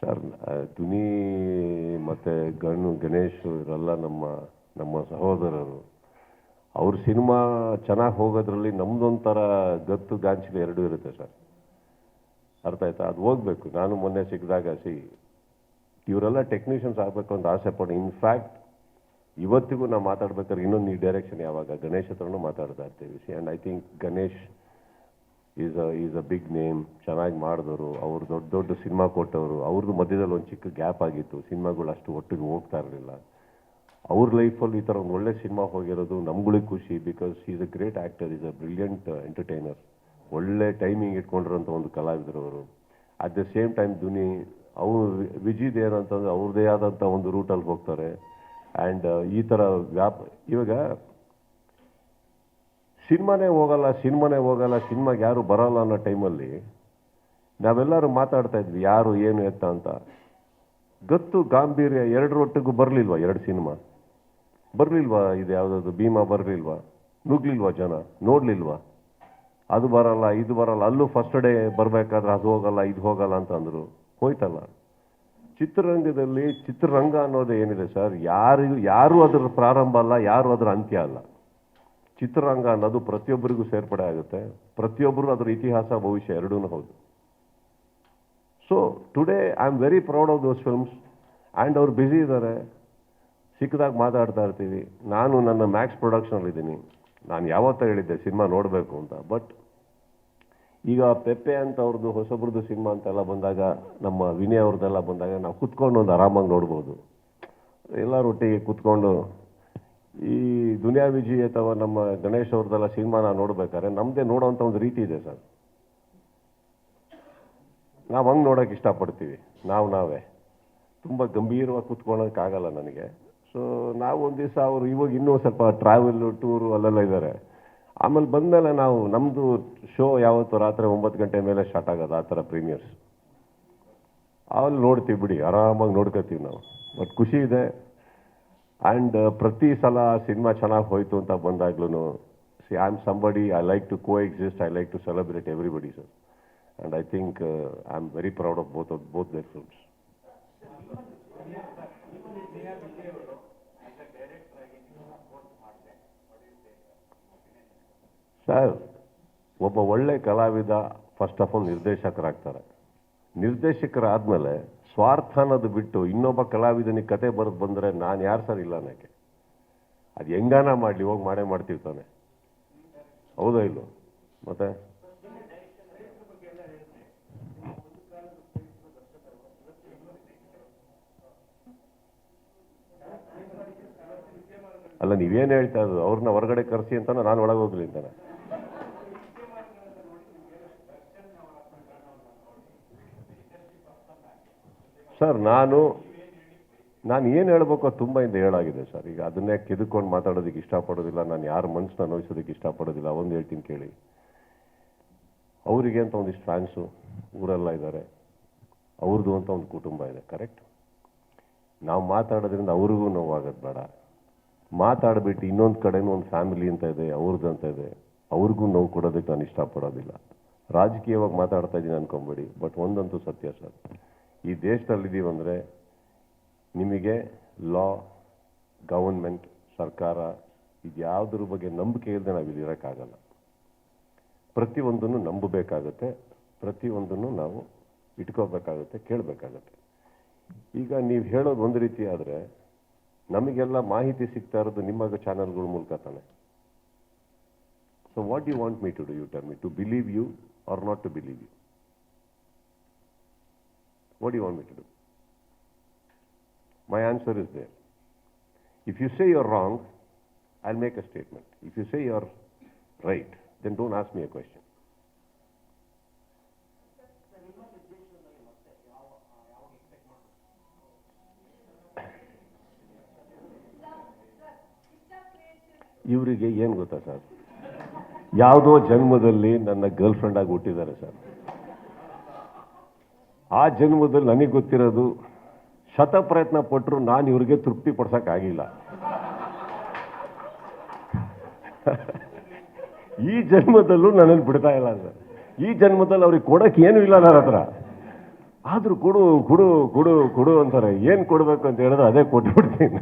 Sir Tuni ಮತ್ತು ಗಣ್ಣು ಗಣೇಶ್ ಇವರೆಲ್ಲ ನಮ್ಮ ನಮ್ಮ ಸಹೋದರರು. ಅವ್ರ ಸಿನಿಮಾ ಚೆನ್ನಾಗಿ ಹೋಗೋದ್ರಲ್ಲಿ ನಮ್ದೊಂಥರ ಗತ್ತು ಗಾಂಚಿನ ಎರಡೂ ಇರುತ್ತೆ ಸರ್. ಅರ್ಥ ಆಯ್ತಾ? ಅದು ಹೋಗ್ಬೇಕು. ನಾನು ಮೊನ್ನೆ ಸಿಕ್ಕಿದಾಗ ಸಿ, ಇವರೆಲ್ಲ ಟೆಕ್ನಿಷಿಯನ್ಸ್ ಆಗಬೇಕು ಅಂತ ಆಸೆ ಇನ್ ಇನ್ಫ್ಯಾಕ್ಟ್ ಇವತ್ತಿಗೂ ನಾವು ಮಾತಾಡ್ಬೇಕಾದ್ರೆ ಇನ್ನೊಂದು ಈ ಡೈರೆಕ್ಷನ್ ಯಾವಾಗ? ಗಣೇಶ್ ಹತ್ರನೂ ಮಾತಾಡ್ತಾ ಇರ್ತೀವಿ. See and I think Ganesh is is a big name ಚೆನ್ನಾಗಿ ಮಾಡಿದವರು, ಅವ್ರು ದೊಡ್ಡ ದೊಡ್ಡ ಸಿನಿಮಾ ಕೊಟ್ಟವರು. ಅವ್ರದ್ದು ಮಧ್ಯದಲ್ಲಿ ಒಂದು ಚಿಕ್ಕ ಗ್ಯಾಪ್ ಆಗಿತ್ತು. ಸಿನಿಮಾಗಳು ಅಷ್ಟು ಒಟ್ಟಿಗೆ ಹೋಗ್ತಾ ಇರಲಿಲ್ಲ. ಅವ್ರ ಲೈಫಲ್ಲಿ ಈ ಥರ ಒಂದು ಒಳ್ಳೆ ಸಿನಿಮಾ ಹೋಗಿರೋದು ನಮ್ಗಳಿಗೆ ಖುಷಿ because is a great actor is a brilliant entertainer ಒಳ್ಳೆ ಟೈಮಿಂಗ್ ಇಟ್ಕೊಂಡಿರೋಂಥ ಒಂದು ಕಲಾವಿದರು ಅವರು. ಅಟ್ ದ ಸೇಮ್ ಟೈಮ್ ದುನಿ, ಅವರು ವಿಜಿದ್ ಏನಂತಂದ್ರೆ ಅವ್ರದ್ದೇ ಆದಂಥ ಒಂದು ರೂಟಲ್ಲಿ ಹೋಗ್ತಾರೆ. ಆ್ಯಂಡ್ ಈ ಥರ ವ್ಯಾಪ, ಇವಾಗ ಸಿನಿಮಾನೇ ಹೋಗಲ್ಲ ಸಿನಿಮಾನೇ ಹೋಗಲ್ಲ, ಸಿನಿಮಾಗೆ ಯಾರು ಬರಲ್ಲ ಅನ್ನೋ ಟೈಮಲ್ಲಿ ನಾವೆಲ್ಲರೂ ಮಾತಾಡ್ತಾ ಇದ್ವಿ, ಯಾರು, ಏನು ಎತ್ತ ಅಂತ. ಗತ್ತು, ಗಾಂಭೀರ್ಯ ಎರಡರೊಟ್ಟಿಗೂ ಬರಲಿಲ್ವ ಎರಡು ಸಿನಿಮಾ? ಬರಲಿಲ್ವಾ ಇದು ಯಾವುದಾದ್ರು ಭೀಮಾ ಬರಲಿಲ್ವ? ನುಗ್ಲಿಲ್ವ ಜನ? ನೋಡಲಿಲ್ವ? ಅದು ಬರಲ್ಲ, ಇದು ಬರಲ್ಲ, ಅಲ್ಲೂ ಫಸ್ಟ್ ಡೇ ಬರಬೇಕಾದ್ರೆ ಅದು ಹೋಗಲ್ಲ, ಇದು ಹೋಗಲ್ಲ ಅಂತ ಅಂದರು. ಹೋಯ್ತಲ್ಲ. ಚಿತ್ರರಂಗದಲ್ಲಿ ಚಿತ್ರರಂಗ ಅನ್ನೋದು ಏನಿದೆ ಸರ್? ಯಾರಿಗೂ, ಯಾರು ಅದರ ಪ್ರಾರಂಭ ಅಲ್ಲ, ಯಾರು ಅದರ ಅಂತ್ಯ ಅಲ್ಲ. ಚಿತ್ರರಂಗ ಅನ್ನೋದು ಪ್ರತಿಯೊಬ್ಬರಿಗೂ ಸೇರ್ಪಡೆ ಆಗುತ್ತೆ. ಪ್ರತಿಯೊಬ್ಬರು ಅದರ ಇತಿಹಾಸ, ಭವಿಷ್ಯ ಎರಡೂ ಹೌದು. So today I am very proud of those films and ಅವ್ರು ಬ್ಯುಸಿ ಇದ್ದಾರೆ ಸಿಕ್ಕದಾಗ ಮಾತಾಡ್ತಾ ಇರ್ತೀವಿ. ನಾನು ನನ್ನ ಮ್ಯಾಕ್ಸ್ ಪ್ರೊಡಕ್ಷನಲ್ಲಿದ್ದೀನಿ ನಾನು ಯಾವತ್ತ ಹೇಳಿದ್ದೆ ಸಿನಿಮಾ ನೋಡಬೇಕು ಅಂತ. ಬಟ್ ಈಗ ಪೆಪ್ಪೆ ಅಂತ ಅವ್ರದ್ದು, ಹೊಸಬ್ರದ್ದು ಸಿನಿಮಾ ಅಂತೆಲ್ಲ ಬಂದಾಗ, ನಮ್ಮ ವಿನಯ್ ಅವ್ರದ್ದೆಲ್ಲ ಬಂದಾಗ ನಾವು ಕುತ್ಕೊಂಡು ಒಂದು ಆರಾಮಾಗಿ ನೋಡ್ಬೋದು. ಎಲ್ಲರೊಟ್ಟಿಗೆ ಕುತ್ಕೊಂಡು ಈ ದುನಿಯಾ ವಿಜಿ ಅಥವಾ ನಮ್ಮ ಗಣೇಶ್ ಅವ್ರದ್ದೆಲ್ಲ ಸಿನಿಮಾ ನಾವು ನೋಡ್ಬೇಕಾದ್ರೆ ನಮ್ಮದೇ ನೋಡೋವಂಥ ಒಂದು ರೀತಿ ಇದೆ ಸರ್. ನಾವು ಹಂಗೆ ನೋಡೋಕೆ ಇಷ್ಟಪಡ್ತೀವಿ. ನಾವು ನಾವೇ. ತುಂಬ ಗಂಭೀರವಾಗಿ ಕುತ್ಕೊಳ್ಳೋಕ್ಕಾಗಲ್ಲ ನನಗೆ. ಸೊ ನಾವು ಒಂದು ದಿವಸ ಅವರು ಇವಾಗ ಇನ್ನೂ ಸ್ವಲ್ಪ ಟ್ರಾವೆಲ್ಲು ಟೂರು ಅಲ್ಲೆಲ್ಲ ಇದ್ದಾರೆ ಆಮೇಲೆ ಬಂದಮೇಲೆ ನಾವು ನಮ್ಮದು ಶೋ ಯಾವತ್ತು ರಾತ್ರಿ ಒಂಬತ್ತು ಗಂಟೆ ಮೇಲೆ ಸ್ಟಾರ್ಟ್ ಆಗೋದು ಆ ಥರ ಪ್ರೀಮಿಯರ್ಸ್ ಅಲ್ಲಿ ನೋಡ್ತೀವಿ ಬಿಡಿ, ಆರಾಮಾಗಿ ನೋಡ್ಕೋತೀವಿ ನಾವು. ಬಟ್ ಖುಷಿ ಇದೆ. ಆ್ಯಂಡ್ ಪ್ರತಿ ಸಲ ಸಿನಿಮಾ ಚೆನ್ನಾಗಿ ಹೋಯಿತು ಅಂತ ಬಂದಾಗ್ಲೂ see I am somebody I like to coexist I like to celebrate everybody sir and I think I am very proud of both of both their films sir ಒಬ್ಬ ಒಳ್ಳೆ ಕಲಾವಿದ ಫಸ್ಟ್ ಆಫ್ ಆಲ್ ನಿರ್ದೇಶಕರಾಗ್ತಾರೆ. ನಿರ್ದೇಶಕರಾದ್ಮೇಲೆ ಸ್ವಾರ್ಥ ಅನ್ನೋದು ಬಿಟ್ಟು ಇನ್ನೊಬ್ಬ ಕಲಾವಿದನಿಗೆ ಕತೆ ಬರೆದು ಬಂದರೆ ನಾನು ಯಾರು ಸರ್ ಇಲ್ಲ ನನಗೆ ಅದು ಹೆಂಗಾನ ಮಾಡಲಿ, ಹೋಗಿ ಮಾಡೇ ಮಾಡ್ತೀವಿ ತಾನೆ. ಹೌದಾ ಇಲ್ಲೋ ಮತ್ತೆ? ಅಲ್ಲ, ನೀವೇನು ಹೇಳ್ತಾ ಇರೋದು? ಅವ್ರನ್ನ ಹೊರಗಡೆ ಕರೆಸಿ ಅಂತ ನಾನು ಒಳಗೆ ಹೋಗ್ಲಿ ಅಂತಾನೆ. ಸರ್, ನಾನು ನಾನು ಏನು ಹೇಳ್ಬೇಕು ತುಂಬ ಇಂದ ಹೇಳಾಗಿದೆ ಸರ್. ಈಗ ಅದನ್ನೇ ಕೆದ್ಕೊಂಡು ಮಾತಾಡೋದಕ್ಕೆ ಇಷ್ಟಪಡೋದಿಲ್ಲ, ನಾನು ಯಾರ ಮನಸ್ಸನ್ನ ನೋಯಿಸೋದಕ್ಕೆ ಇಷ್ಟಪಡೋದಿಲ್ಲ, ಒಂದು ಹೇಳ್ತೀನಿ ಕೇಳಿ. ಅವರಿಗೆ ಅಂತ ಒಂದಿಷ್ಟು ಫ್ಯಾನ್ಸು, ಊರೆಲ್ಲ ಇದ್ದಾರೆ ಅವ್ರದ್ದು ಅಂತ ಒಂದು ಕುಟುಂಬ ಇದೆ, ಕರೆಕ್ಟ್? ನಾವು ಮಾತಾಡೋದ್ರಿಂದ ಅವ್ರಿಗೂ ನೋವಾಗೋದು ಬೇಡ. ಮಾತಾಡ್ಬಿಟ್ಟು ಇನ್ನೊಂದು ಕಡೆನೂ ಒಂದು ಫ್ಯಾಮಿಲಿ ಅಂತ ಇದೆ ಅವ್ರದ್ದು ಅಂತ ಇದೆ, ಅವ್ರಿಗೂ ನೋವು ಕೊಡೋದಕ್ಕೆ ನಾನು ಇಷ್ಟಪಡೋದಿಲ್ಲ. ರಾಜಕೀಯವಾಗಿ ಮಾತಾಡ್ತಾ ಇದ್ದೀನಿ ಅನ್ಕೊಂಬೇಡಿ, ಬಟ್ ಒಂದಂತೂ ಸತ್ಯ ಸರ್. ಈ ದೇಶದಲ್ಲಿದ್ದೀವಿ ಅಂದರೆ ನಿಮಗೆ ಲಾ ಗವರ್ಮೆಂಟ್ ಸರ್ಕಾರ ಇದು ಯಾವುದ್ರ ಬಗ್ಗೆ ನಂಬಿಕೆ ಇಲ್ಲದೆ ನಾವು ಇಲ್ಲಿ ಇರೋಕ್ಕಾಗಲ್ಲ. ಪ್ರತಿಯೊಂದನ್ನು ನಂಬಬೇಕಾಗತ್ತೆ, ಪ್ರತಿಯೊಂದನ್ನು ನಾವು ಇಟ್ಕೋಬೇಕಾಗತ್ತೆ, ಕೇಳಬೇಕಾಗತ್ತೆ. ಈಗ ನೀವು ಹೇಳೋದು ಒಂದು ರೀತಿ ಆದರೆ ನಮಗೆಲ್ಲ ಮಾಹಿತಿ ಸಿಗ್ತಾ ಇರೋದು ನಿಮ್ಮ ಚಾನಲ್ಗಳ ಮೂಲಕ ತಾನೆ. So what you want me to do you tell me to believe you are not to believe you what you want me to do? My answer is there. If you say you're wrong, I'll make a statement. If you say you're right, then don't ask me a question. ಇವರಿಗೆ ಏನು ಗೊತ್ತಾ sir ಯಾವುದೋ ಜನ್ಮದಲ್ಲಿ ನನ್ನ girl friend ಆಗಿ ಹುಟ್ಟಿದ್ದಾರೆ sir ಆ ಜನ್ಮದಲ್ಲಿ ನನಗೆ ಗೊತ್ತಿರೋದು, ಶತ ಪ್ರಯತ್ನ ಪಟ್ಟರು ನಾನು ಇವ್ರಿಗೆ ತೃಪ್ತಿ ಪಡ್ಸೋಕ್ಕಾಗಿಲ್ಲ ಈ ಜನ್ಮದಲ್ಲೂ ನನ್ನನ್ನು ಬಿಡ್ತಾ ಇಲ್ಲ ಸರ್. ಈ ಜನ್ಮದಲ್ಲಿ ಅವ್ರಿಗೆ ಕೊಡಕ್ಕೆ ಏನೂ ಇಲ್ಲ ನನ್ನ ಹತ್ರ. ಆದರೂ ಕೊಡು ಕೊಡು ಕೊಡು ಕೊಡು ಅಂತಾರೆ. ಏನು ಕೊಡ್ಬೇಕು ಅಂತ ಹೇಳಿದ್ರೆ ಅದೇ ಕೊಟ್ಬಿಡ್ತೀನಿ